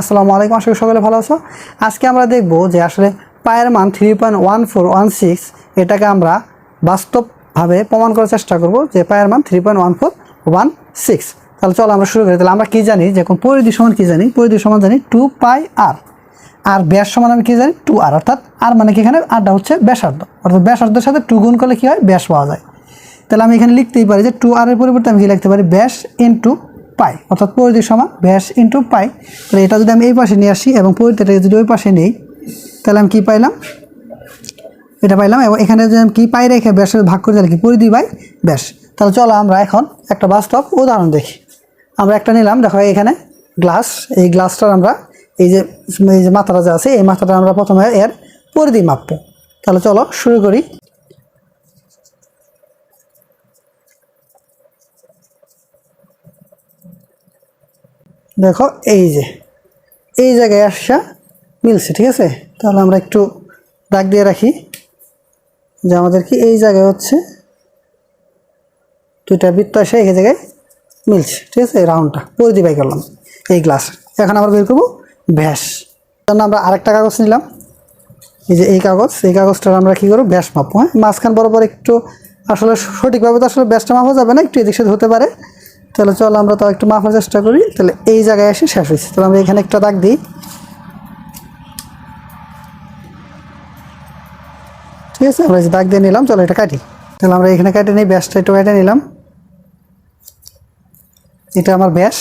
আসসালামু আলাইকুম, আশা করি সকলে ভালো আছো। আজকে আমরা দেখব যে আসলে পায়ের মান three point one four one six এটাকে আমরা বাস্তবভাবে প্রমাণ করার চেষ্টা করব যে পায়ের মান three point one four one six তাহলে চলো আমরা শুরু করি। তাহলে আমরা কী জানি? যে কোন পরিধি সমান কি জানি? পরিধি সমান জানি টু পাই আর আর ব্যাস সমান আমি কী জানি? টু আর অর্থাৎ আর মানে কি এখানে? আরটা হচ্ছে ব্যাসার্ধ। অর্থাৎ ব্যাসার্ধের সাথে টু গুণ করলে কী হয়? ব্যাস পাওয়া যায়। তাহলে আমি এখানে লিখতেই পারি যে টু আরের পরিবর্তে আমি কি লিখতে পারি? ব্যাস ইন্টু পাই, অর্থাৎ পরিধি সমান ব্যাস ইন্টু পাই। তাহলে এটা যদি আমি এই পাশে নিয়ে আসি এবং পরিধিটাকে যদি ওই পাশে নিই, তাহলে আমি কী পাইলাম? এটা পাইলাম এবং এখানে যদি আমি কী পাই রেখে ব্যাসের ভাগ করে, তাহলে কি পরিধি বাই ব্যাস? তাহলে চলো আমরা এখন একটা বাস্তব উদাহরণ দেখি। আমরা একটা নিলাম, দেখো এখানে গ্লাস এই গ্লাসটার আমরা এই যে এই যে মাথাটা যে আছে, এই মাথাটা আমরা প্রথমে এর পরিধি মাপবো। তাহলে চলো শুরু করি। দেখো, এই যে, এই জায়গায় আসা মিলছে, ঠিক আছে? তাহলে আমরা একটু দাগ দিয়ে রাখি যে আমাদের কি এই জায়গায় হচ্ছে দুইটা বৃত্ত আসে, এই জায়গায় মিলছে, ঠিক আছে? রাউন্ডটা পরিধি বাই করলাম এই গ্লাস এখন আমরা বের করব ভ্যাস জন্য আমরা আরেকটা কাগজ নিলাম। এই যে এই কাগজ, এই কাগজটার আমরা কী করব? ব্যাস মাপবো হ্যাঁ? মাঝখান বরাবর একটু আসলে সঠিকভাবে তো আসলে ব্যাসটা মাপা যাবে না, একটু এদিক সেদিক হতে পারে। তাহলে চলো আমরা তো একটু মাপার চেষ্টা করি। তাহলে এই জায়গায় এসে শেষ হয়েছে। তাহলে আমরা এখানে একটা দাগ দিই। ঠিক আছে, আমরা দাগ দিয়ে নিলাম, চলো এটা কাটি। তাহলে আমরা এখানে কেটে নিই, ব্যাসটা একটু কেটে নিলাম। এটা আমার ব্যাস।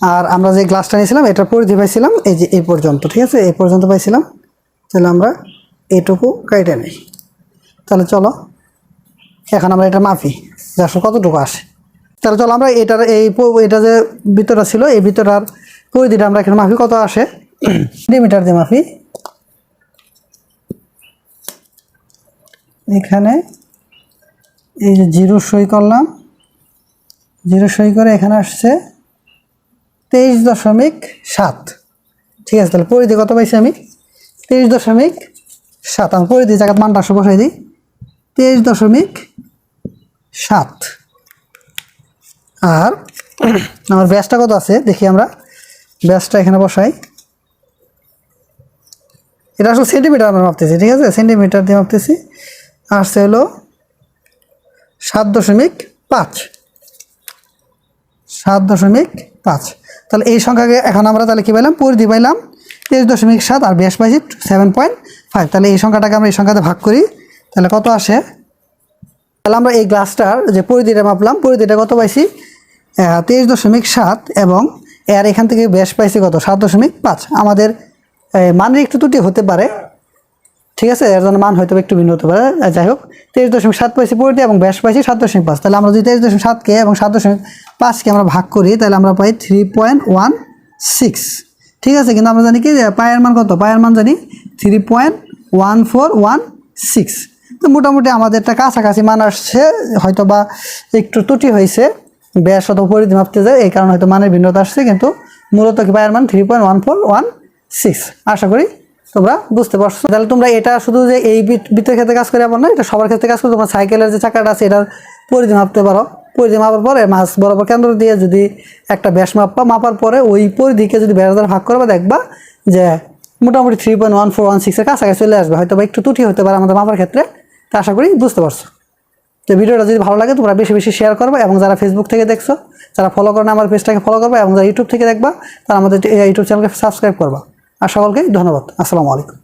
আর আমরা যে গ্লাসটা নিয়েছিলাম, এটার পরিধি পাইছিলাম এই যে এই পর্যন্ত, ঠিক আছে? এই পর্যন্ত পাইছিলাম। তাহলে আমরা এটুকু কেটে নিই। তাহলে চলো, এখন আমরা এটা মাপি যে আসলে কতটুকু আসে। তাহলে চলো আমরা এটার এই এটা যে ভিতরটা ছিল, এই ভিতরটার পরিধিটা আমরা এখানে মাফি কত আসে? সেন্টিমিটার দিয়ে মাফি। এখানে এই যে জিরো সই করলাম। জিরো সই করে এখানে আসছে তেইশ দশমিক সাত। ঠিক আছে, তাহলে পরিধি কত পাইছি আমি? তেইশ দশমিক সাত। আমি পরিধি জায়গার মানটা বসাই দিই। তেইশ দশমিক সাত। আর আমার ব্যাসটা কত আছে? দেখি আমরা। ব্যাসটা এখানে বসাই। এটা আসলে সেন্টিমিটার আমরা মাপতেছি, ঠিক আছে? সেন্টিমিটার দিয়ে মাপতেছি। আসছে হলো সাত দশমিক পাঁচ। সাত দশমিক পাঁচ। তাহলে এই সংখ্যাকে এখন আমরা তাহলে কী পাইলাম? পরিধি পাইলাম তেইশ দশমিক সাত আর ব্যাস পাইছি সেভেন পয়েন্ট ফাইভ তাহলে এই সংখ্যাটাকে আমরা এই সংখ্যাতে ভাগ করি। তাহলে কত আসে? তাহলে আমরা এই গ্লাসটার যে পরিধিটা মাপলাম, পরিধিটা কত পাইছি? তেইশ দশমিক সাত এবং এর এখান থেকে ব্যাস পাইছি কত? সাত দশমিক পাঁচ। আমাদের মানের একটু ত্রুটি হতে পারে। ঠিক আছে? এর জন্য মান হয়তো একটু ভিন্ন হতে পারে। যাই হোক, তেইশ দশমিক সাত পাইছি পরিধি এবং ব্যাস পাইছি সাত দশমিক পাঁচ। তাহলে আমরা যদি তেইশ দশমিক সাতকে এবং সাত দশমিক পাঁচকে আমরা ভাগ করি, তাহলে আমরা পাই থ্রি পয়েন্ট ওয়ান সিক্স। ঠিক আছে? কিন্তু আমরা জানি কি পায়ের মান কত? পায়ের মান জানি three point one four one six. তো মোটামুটি আমাদের একটা কাছাকাছি মান আসছে হয়তো বা একটু ত্রুটি হয়েছে। ব্যাস অত পরিধি মাপতে যায়, এই কারণে হয়তো মানের ভিন্নতা আসছে, কিন্তু মূলত কি পায়ের মান? Three point one four one six আশা করি তোমরা বুঝতে পারছ। তাহলে তোমরা এটা শুধু যে এই বৃত- বৃত্তের ক্ষেত্রে কাজ করে এমন না, এটা সবার ক্ষেত্রে কাজ করে। তোমরা সাইকেলের যে চাকাটা আছে, এটার পরিধি মাপতে পারো। পরিধি মাপার পরে মাছ বরাবর কেন্দ্র দিয়ে যদি একটা ব্যাস মাপবা মাপার পরে ওই পরিধিকে যদি ব্যাস দ্বারা ভাগ করবে দেখবা যে মোটামুটি three point one four one সিক্সের কাছাকাছি চলে আসবে। হয়তো বা একটু ত্রুটি হতে পারে আমাদের মাপার ক্ষেত্রে, তা আশা করি বুঝতে পারছ। তো ভিডিওটা যদি ভালো লাগে, তোমরা বেশি বেশি শেয়ার করবে এবং যারা ফেসবুক থেকে দেখছ, যারা ফলো করে না আমার পেজটাকে ফলো করবে এবং যারা ইউটিউব থেকে দেখবা, তারা আমাদের এই ইউটিউব চ্যানেলকে সাবস্ক্রাইব করবা। আর সকলকে ধন্যবাদ। আসসালামু আলাইকুম।